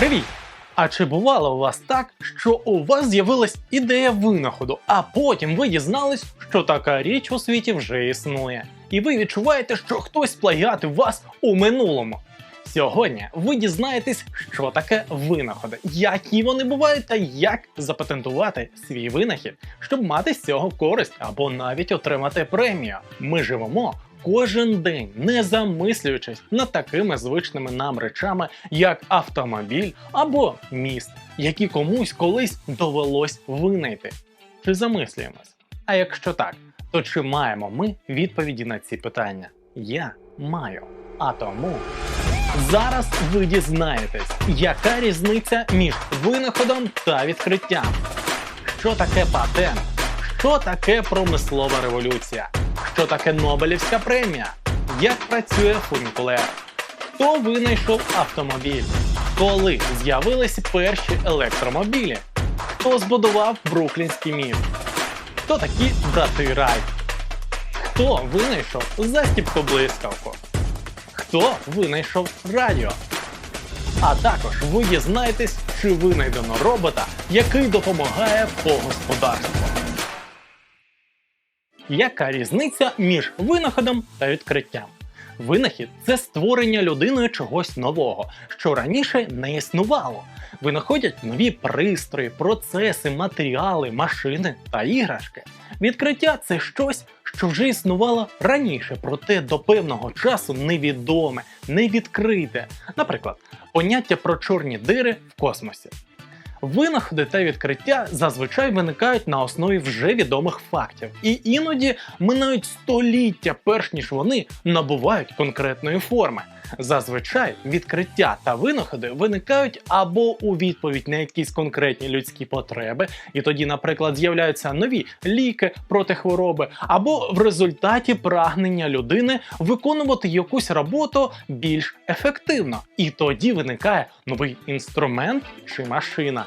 Привіт! А чи бувало у вас так, що у вас з'явилась ідея винаходу, а потім ви дізнались, що така річ у світі вже існує, і ви відчуваєте, що хтось плагіатив вас у минулому? Сьогодні ви дізнаєтесь, що таке винаходи, які вони бувають та як запатентувати свій винахід, щоб мати з цього користь або навіть отримати премію. Ми живемо кожен день, не замислюючись над такими звичними нам речами, як автомобіль або міст, які комусь колись довелось винайти. Чи замислюємось? А якщо так, то чи маємо ми відповіді на ці питання? Я маю. А тому зараз ви дізнаєтесь, яка різниця між винаходом та відкриттям. Що таке патент? Що таке промислова революція? Що таке Нобелівська премія? Як працює фунікулер? Хто винайшов автомобіль? Коли з'явилися перші електромобілі? Хто збудував Бруклінський міст? Хто такі брати Райт? Хто винайшов застіпку блискавку? Хто винайшов радіо? А також ви дізнаєтесь, чи винайдено робота, який допомагає по господарству. Яка різниця між винаходом та відкриттям? Винахід це створення людиною чогось нового, що раніше не існувало. Винаходять нові пристрої, процеси, матеріали, машини та іграшки. Відкриття це щось, що вже існувало раніше, проте до певного часу невідоме, невідкрите. Наприклад, поняття про чорні дири в космосі. Винаходи та відкриття зазвичай виникають на основі вже відомих фактів, і іноді минають століття, перш ніж вони набувають конкретної форми. Зазвичай відкриття та винаходи виникають або у відповідь на якісь конкретні людські потреби, і тоді, наприклад, з'являються нові ліки проти хвороби, або в результаті прагнення людини виконувати якусь роботу більш ефективно. І тоді виникає новий інструмент чи машина.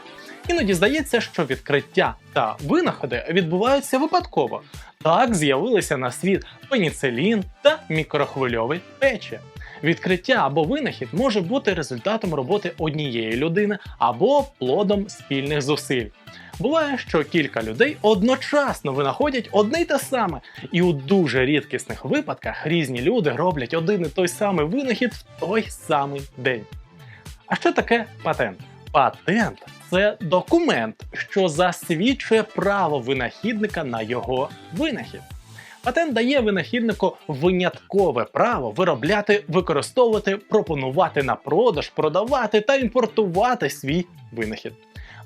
Іноді здається, що відкриття та винаходи відбуваються випадково. Так з'явилися на світ пеніцилін та мікрохвильові печі. Відкриття або винахід може бути результатом роботи однієї людини або плодом спільних зусиль. Буває, що кілька людей одночасно винаходять одне й те саме, і у дуже рідкісних випадках різні люди роблять один і той самий винахід в той самий день. А що таке патент? Патент це документ, що засвідчує право винахідника на його винахід. Патент дає винахіднику виняткове право виробляти, використовувати, пропонувати на продаж, продавати та імпортувати свій винахід.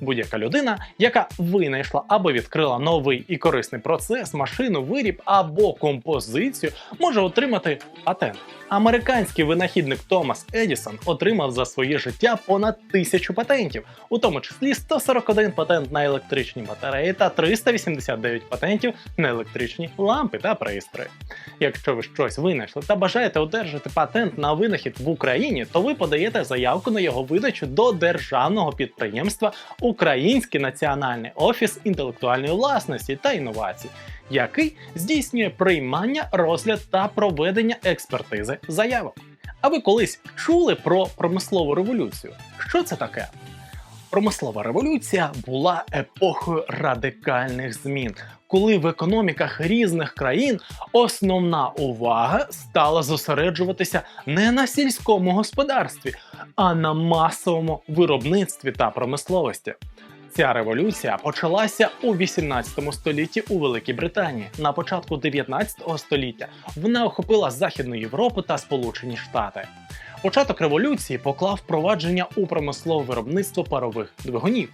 Будь-яка людина, яка винайшла або відкрила новий і корисний процес, машину, виріб або композицію, може отримати патент. Американський винахідник Томас Едісон отримав за своє життя понад тисячу патентів, у тому числі 141 патент на електричні батареї та 389 патентів на електричні лампи та пристрої. Якщо ви щось винайшли та бажаєте одержати патент на винахід в Україні, то ви подаєте заявку на його видачу до державного підприємства Український національний офіс інтелектуальної власності та інновацій, який здійснює приймання, розгляд та проведення експертизи заявок. А ви колись чули про промислову революцію? Що це таке? Промислова революція була епохою радикальних змін, коли в економіках різних країн основна увага стала зосереджуватися не на сільському господарстві, а на масовому виробництві та промисловості. Ця революція почалася у 18 столітті у Великій Британії. На початку 19 століття вона охопила Західну Європу та Сполучені Штати. Початок революції поклав впровадження у промислове виробництво парових двигунів.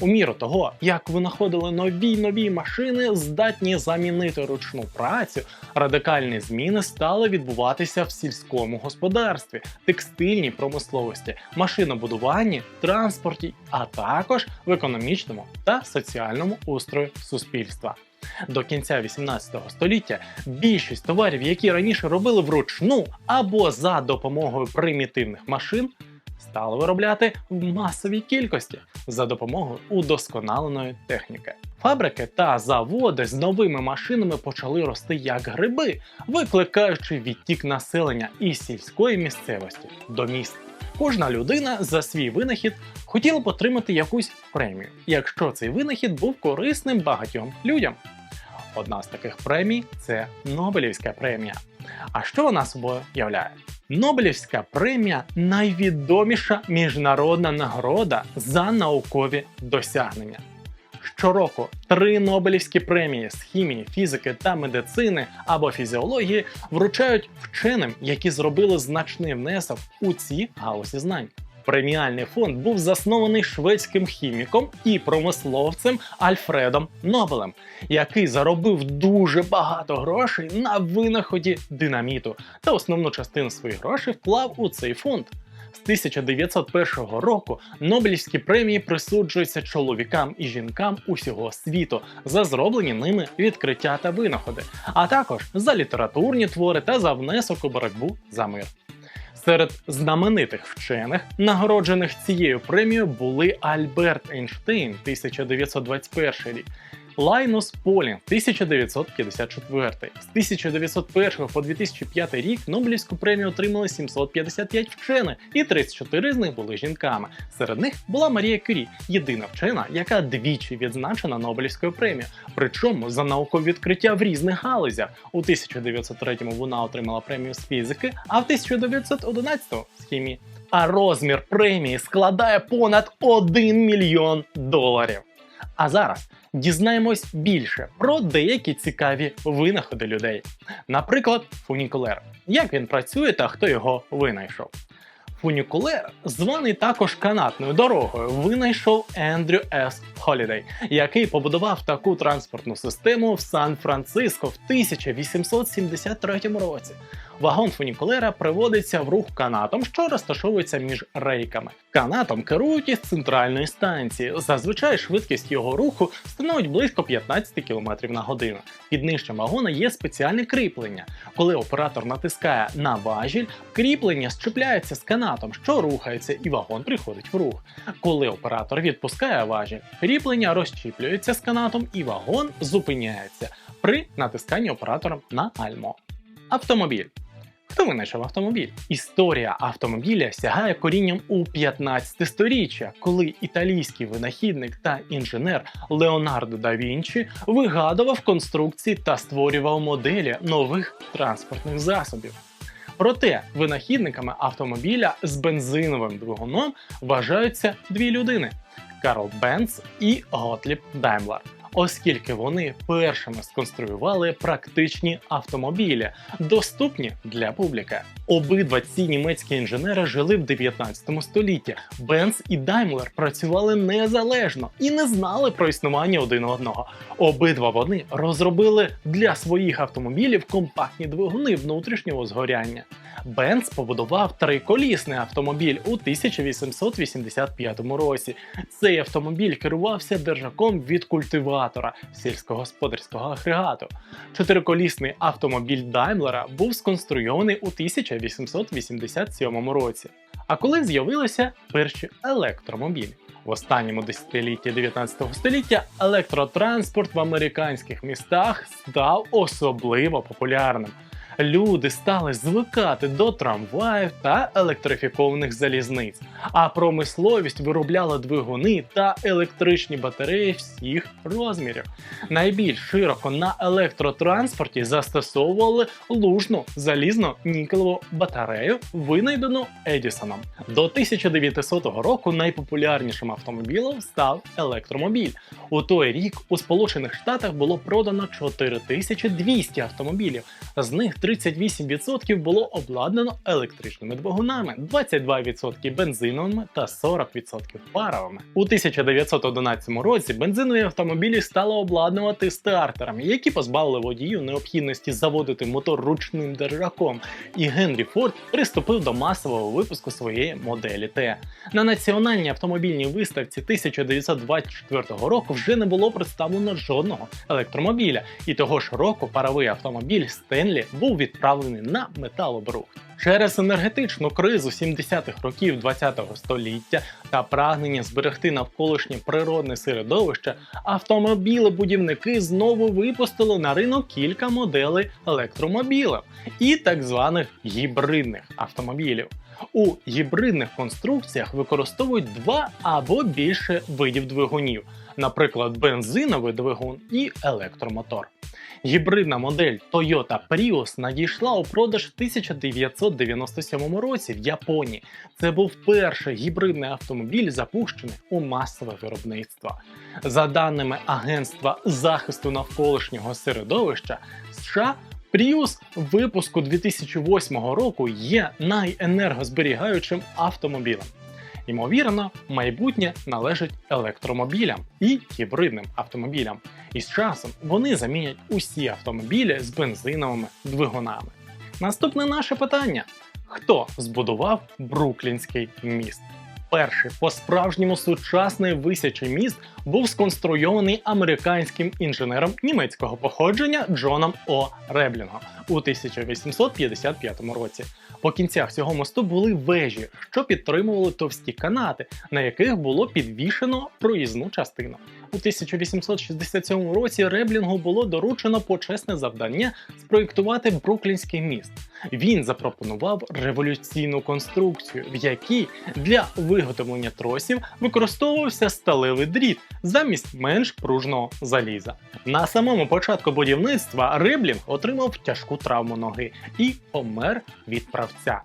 У міру того, як винаходили нові нові машини, здатні замінити ручну працю, радикальні зміни стали відбуватися в сільському господарстві, текстильній промисловості, машинобудуванні, транспорті, а також в економічному та соціальному устрої суспільства. До кінця 18 століття більшість товарів, які раніше робили вручну або за допомогою примітивних машин, стали виробляти в масовій кількості за допомогою удосконаленої техніки. Фабрики та заводи з новими машинами почали рости як гриби, викликаючи відтік населення із сільської місцевості до міст. Кожна людина за свій винахід хотіла б отримати якусь премію, якщо цей винахід був корисним багатьом людям. Одна з таких премій це Нобелівська премія. А що вона собою являє? Нобелівська премія найвідоміша міжнародна нагорода за наукові досягнення. Щороку три Нобелівські премії з хімії, фізики та медицини або фізіології вручають вченим, які зробили значний внесок у ці галузі знань. Преміальний фонд був заснований шведським хіміком і промисловцем Альфредом Нобелем, який заробив дуже багато грошей на винаході динаміту та основну частину своїх грошей вклав у цей фонд. З 1901 року Нобелівські премії присуджуються чоловікам і жінкам усього світу за зроблені ними відкриття та винаходи, а також за літературні твори та за внесок у боротьбу за мир. Серед знаменитих вчених, нагороджених цією премією, були Альберт Ейнштейн 1921 рік, Лайнус Полін 1954. З 1901 по 2005 рік Нобелівську премію отримали 755 вчених, і 34 з них були жінками. Серед них була Марія Кюрі, єдина вчена, яка двічі відзначена Нобелівською премією. Причому за наукові відкриття в різних галузях. У 1903-му вона отримала премію з фізики, а в 1911-му з хімії. А розмір премії складає понад 1 мільйон доларів. А зараз дізнаємось більше про деякі цікаві винаходи людей. Наприклад, фунікулер. Як він працює та хто його винайшов? Фунікулер, званий також канатною дорогою, винайшов Ендрю С. Холідей, який побудував таку транспортну систему в Сан-Франциско в 1873 році. Вагон фунікулера приводиться в рух канатом, що розташовується між рейками. Канатом керують із центральної станції. Зазвичай швидкість його руху становить близько 15 км на годину. Під нижчим вагона є спеціальне кріплення. Коли оператор натискає на важіль, кріплення щепляється з канатом, що рухається, і вагон приходить в рух. Коли оператор відпускає важіль, кріплення розчіплюється з канатом, і вагон зупиняється при натисканні оператором на альмо. Автомобіль. Хто винайшов автомобіль? Історія автомобіля сягає корінням у 15 сторіччя, коли італійський винахідник та інженер Леонардо да Вінчі вигадував конструкції та створював моделі нових транспортних засобів. Проте винахідниками автомобіля з бензиновим двигуном вважаються дві людини: Карл Бенц і Готліб Даймлер оскільки вони першими сконструювали практичні автомобілі, доступні для публіки. Обидва ці німецькі інженери жили в 19 столітті. Бенц і Даймлер працювали незалежно і не знали про існування один одного. Обидва вони розробили для своїх автомобілів компактні двигуни внутрішнього згоряння. Бенц побудував триколісний автомобіль у 1885 році. Цей автомобіль керувався держаком від культиватора сільськогосподарського агрегату. Чотириколісний автомобіль Даймлера був сконструйований у 1887 році. А коли з'явилися перші електромобілі? В останньому десятилітті 19 століття електротранспорт в американських містах став особливо популярним люди стали звикати до трамваїв та електрифікованих залізниць, а промисловість виробляла двигуни та електричні батареї всіх розмірів. Найбільш широко на електротранспорті застосовували лужну залізно-нікелеву батарею, винайдену Едісоном. До 1900 року найпопулярнішим автомобілем став електромобіль. У той рік у Сполучених Штатах було продано 4200 автомобілів, з них 38% було обладнано електричними двигунами, 22% бензиновими та 40% паровими. У 1911 році бензинові автомобілі стали обладнувати стартерами, які позбавили водію необхідності заводити мотор ручним держаком. І Генрі Форд приступив до масового випуску своєї моделі Т. На національній автомобільній виставці 1924 року вже не було представлено жодного електромобіля, і того ж року паровий автомобіль Стенлі був відправлений на металобрухт. Через енергетичну кризу 70-х років ХХ століття та прагнення зберегти навколишнє природне середовище, автомобілебудівники знову випустили на ринок кілька моделей електромобілів і так званих гібридних автомобілів. У гібридних конструкціях використовують два або більше видів двигунів, наприклад, бензиновий двигун і електромотор. Гібридна модель Toyota Prius надійшла у продаж в 1997 році в Японії. Це був перший гібридний автомобіль, запущений у масове виробництво. За даними Агентства захисту навколишнього середовища США. Prius випуску 2008 року є найенергозберігаючим автомобілем. Ймовірно, майбутнє належить електромобілям і гібридним автомобілям. І з часом вони замінять усі автомобілі з бензиновими двигунами. Наступне наше питання: хто збудував Бруклінський міст? Перший по-справжньому сучасний висячий міст був сконструйований американським інженером німецького походження Джоном О. Реблінгом у 1855 році. По кінцях цього мосту були вежі, що підтримували товсті канати, на яких було підвішено проїзну частину. У 1867 році Реблінгу було доручено почесне завдання спроєктувати Бруклінський міст. Він запропонував революційну конструкцію, в якій для виготовлення тросів використовувався сталевий дріт замість менш пружного заліза. На самому початку будівництва Реблінг отримав тяжку травму ноги і помер від правця.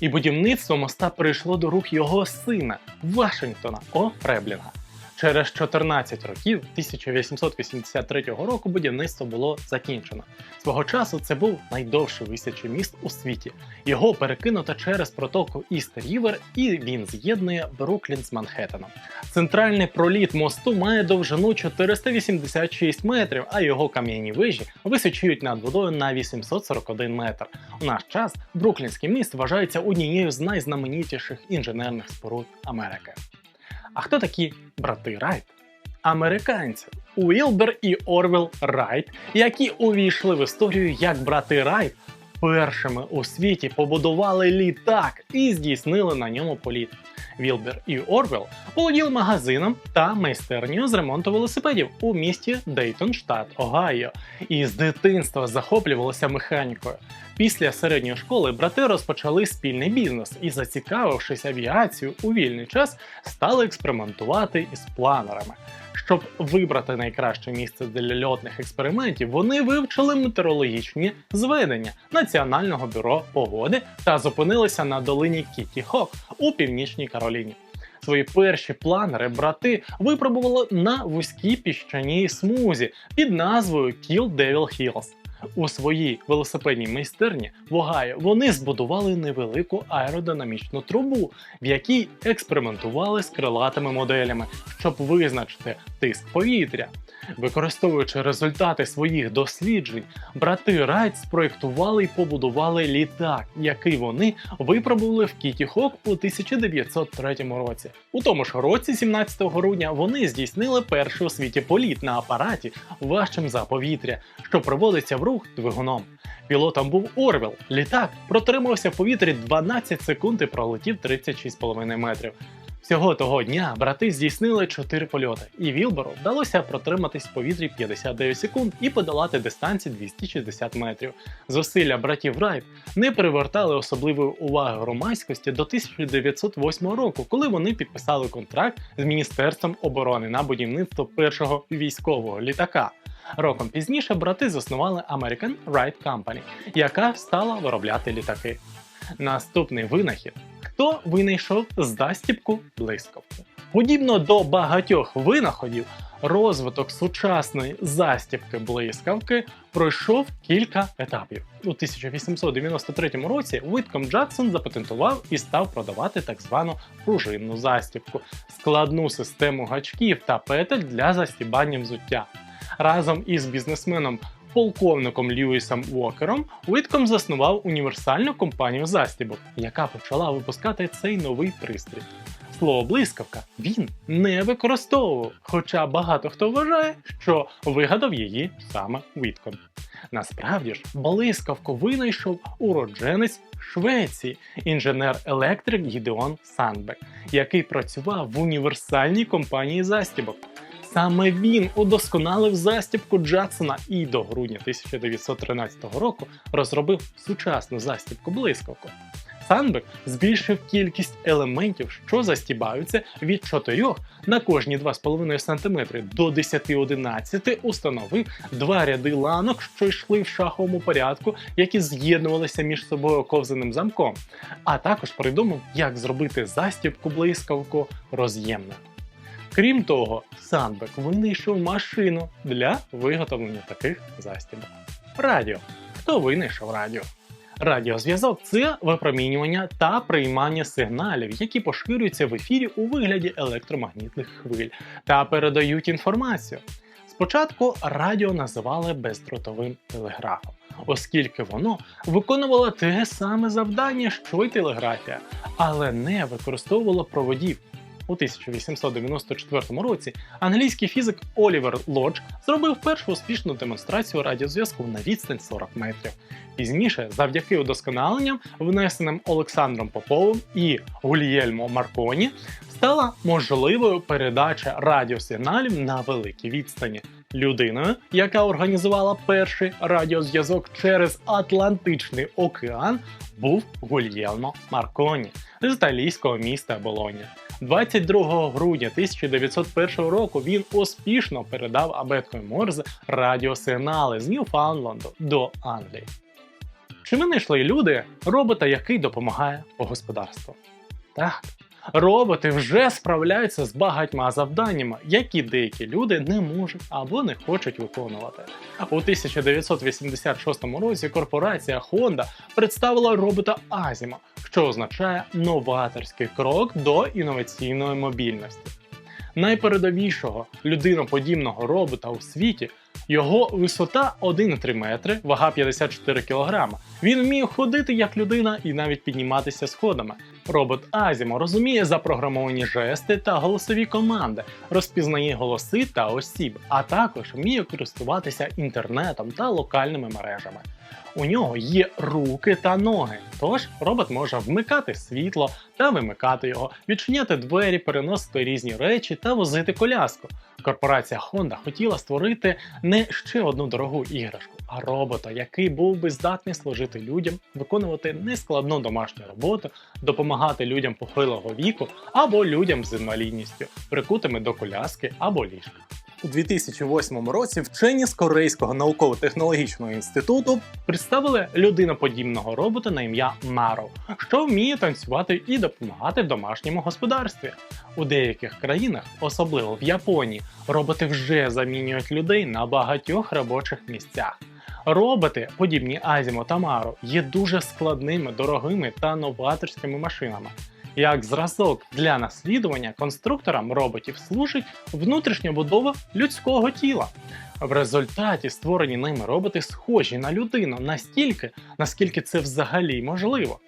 І будівництво моста перейшло до рук його сина Вашингтона О. Реблінга. Через 14 років 1883 року будівництво було закінчено. Свого часу це був найдовший висячий міст у світі. Його перекинуто через протоку Іст Рівер, і він з'єднує Бруклін з Манхеттеном. Центральний проліт мосту має довжину 486 метрів, а його кам'яні вежі височують над водою на 841 метр. У наш час Бруклінський міст вважається однією з найзнаменітіших інженерних споруд Америки. А хто такі брати Райт? Американці Уілбер і Орвел Райт, які увійшли в історію як брати Райт, першими у світі побудували літак і здійснили на ньому політ. Вілбер і Орвел володіли магазином та майстернею з ремонту велосипедів у місті Дейтон, штат Огайо, і з дитинства захоплювалися механікою. Після середньої школи брати розпочали спільний бізнес і, зацікавившись авіацією у вільний час, стали експериментувати із планерами. Щоб вибрати найкраще місце для льотних експериментів, вони вивчили метеорологічні зведення Національного бюро погоди та зупинилися на долині Кіті Хок у північній Кароліні. Свої перші планери брати випробували на вузькій піщаній смузі під назвою Kill Devil Hills. У своїй велосипедній майстерні в Огайо вони збудували невелику аеродинамічну трубу, в якій експериментували з крилатими моделями, щоб визначити тиск повітря. Використовуючи результати своїх досліджень, брати Райт спроєктували і побудували літак, який вони випробували в Кіті Хок у 1903 році. У тому ж році, 17 грудня, вони здійснили перший у світі політ на апараті важчим за повітря, що приводиться в рух двигуном. Пілотом був Орвел. Літак протримався в повітрі 12 секунд і пролетів 36,5 метрів. Всього того дня брати здійснили 4 польоти, і Вілбору вдалося протриматись в повітрі 59 секунд і подолати дистанцію 260 метрів. Зусилля братів Райт не привертали особливої уваги громадськості до 1908 року, коли вони підписали контракт з Міністерством оборони на будівництво першого військового літака. Роком пізніше брати заснували American Wright Company, яка стала виробляти літаки. Наступний винахід хто винайшов застіпку блискавку. Подібно до багатьох винаходів, розвиток сучасної застіпки блискавки пройшов кілька етапів. У 1893 році Уітком Джадсон запатентував і став продавати так звану пружинну застіпку, складну систему гачків та петель для застібання взуття. Разом із бізнесменом полковником Льюісом Уокером Уітком заснував універсальну компанію застібок, яка почала випускати цей новий пристрій. Слово блискавка він не використовував, хоча багато хто вважає, що вигадав її саме Уітком. Насправді ж, блискавку винайшов уродженець Швеції, інженер-електрик Гідеон Сандбек, який працював в універсальній компанії застібок. Саме він удосконалив застібку Джадсона і до грудня 1913 року розробив сучасну застібку блискавку. Санбек збільшив кількість елементів, що застібаються від 4 на кожні 2,5 см до 10-11, установив два ряди ланок, що йшли в шаховому порядку, які з'єднувалися між собою ковзаним замком, а також придумав, як зробити застібку блискавку роз'ємною. Крім того, Санбек винайшов машину для виготовлення таких застібок. Радіо. Хто винайшов радіо? Радіозв'язок це випромінювання та приймання сигналів, які поширюються в ефірі у вигляді електромагнітних хвиль та передають інформацію. Спочатку радіо називали бездротовим телеграфом, оскільки воно виконувало те саме завдання, що й телеграфія, але не використовувало проводів. У 1894 році англійський фізик Олівер Лодж зробив першу успішну демонстрацію радіозв'язку на відстань 40 метрів. Пізніше, завдяки удосконаленням, внесеним Олександром Поповим і Гульєльмо Марконі, стала можливою передача радіосигналів на великій відстані. Людиною, яка організувала перший радіозв'язок через Атлантичний океан, був Гульєлмо Марконі з італійського міста Болоня. 22 грудня 1901 року він успішно передав абеткою Морзе радіосигнали з Ньюфаундланду до Англії. Чи винайшли люди робота, який допомагає по господарству? Так. Роботи вже справляються з багатьма завданнями, які деякі люди не можуть або не хочуть виконувати. У 1986 році корпорація Honda представила робота Азіма, що означає новаторський крок до інноваційної мобільності. Найпередовішого людиноподібного робота у світі його висота 1,3 метри, вага 54 кг. Він вміє ходити як людина і навіть підніматися сходами. Робот Азімо розуміє запрограмовані жести та голосові команди, розпізнає голоси та осіб, а також вміє користуватися інтернетом та локальними мережами. У нього є руки та ноги, тож робот може вмикати світло та вимикати його, відчиняти двері, переносити різні речі та возити коляску. Корпорація Honda хотіла створити не ще одну дорогу іграшку, а робота, який був би здатний служити людям, виконувати нескладну домашню роботу, допомагати людям похилого віку або людям з інвалідністю, прикутими до коляски або ліжка. У 2008 році вчені з Корейського науково-технологічного інституту представили людиноподібного робота на ім'я Маро, що вміє танцювати і допомагати в домашньому господарстві. У деяких країнах, особливо в Японії, роботи вже замінюють людей на багатьох робочих місцях. Роботи, подібні Азімо та Маро, є дуже складними, дорогими та новаторськими машинами. Як зразок для наслідування конструкторам роботів служить внутрішня будова людського тіла. В результаті створені ними роботи схожі на людину настільки, наскільки це взагалі можливо.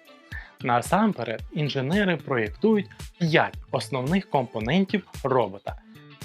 Насамперед, інженери проєктують 5 основних компонентів робота: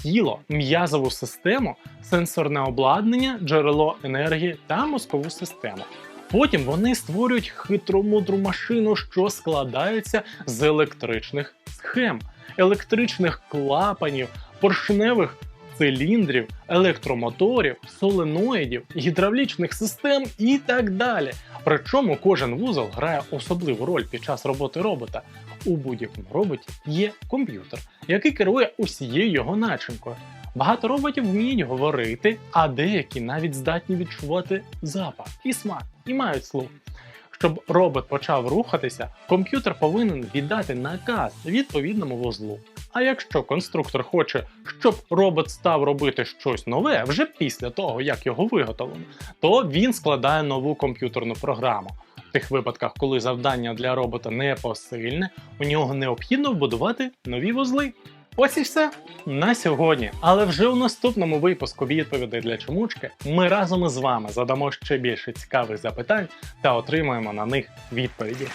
тіло, м'язову систему, сенсорне обладнання, джерело енергії та мозкову систему. Потім вони створюють хитромудру машину, що складається з електричних схем, електричних клапанів, поршневих циліндрів, електромоторів, соленоїдів, гідравлічних систем і так далі. Причому кожен вузол грає особливу роль під час роботи робота. У будь-якому роботі є комп'ютер, який керує усією його начинкою. Багато роботів вміють говорити, а деякі навіть здатні відчувати запах і смак, і мають слух. Щоб робот почав рухатися, комп'ютер повинен віддати наказ відповідному вузлу. А якщо конструктор хоче, щоб робот став робити щось нове вже після того, як його виготовлено, то він складає нову комп'ютерну програму. В тих випадках, коли завдання для робота не посильне, у нього необхідно вбудувати нові вузли. Ось і все на сьогодні. Але вже у наступному випуску відповідей для чомучки ми разом із вами задамо ще більше цікавих запитань та отримаємо на них відповіді.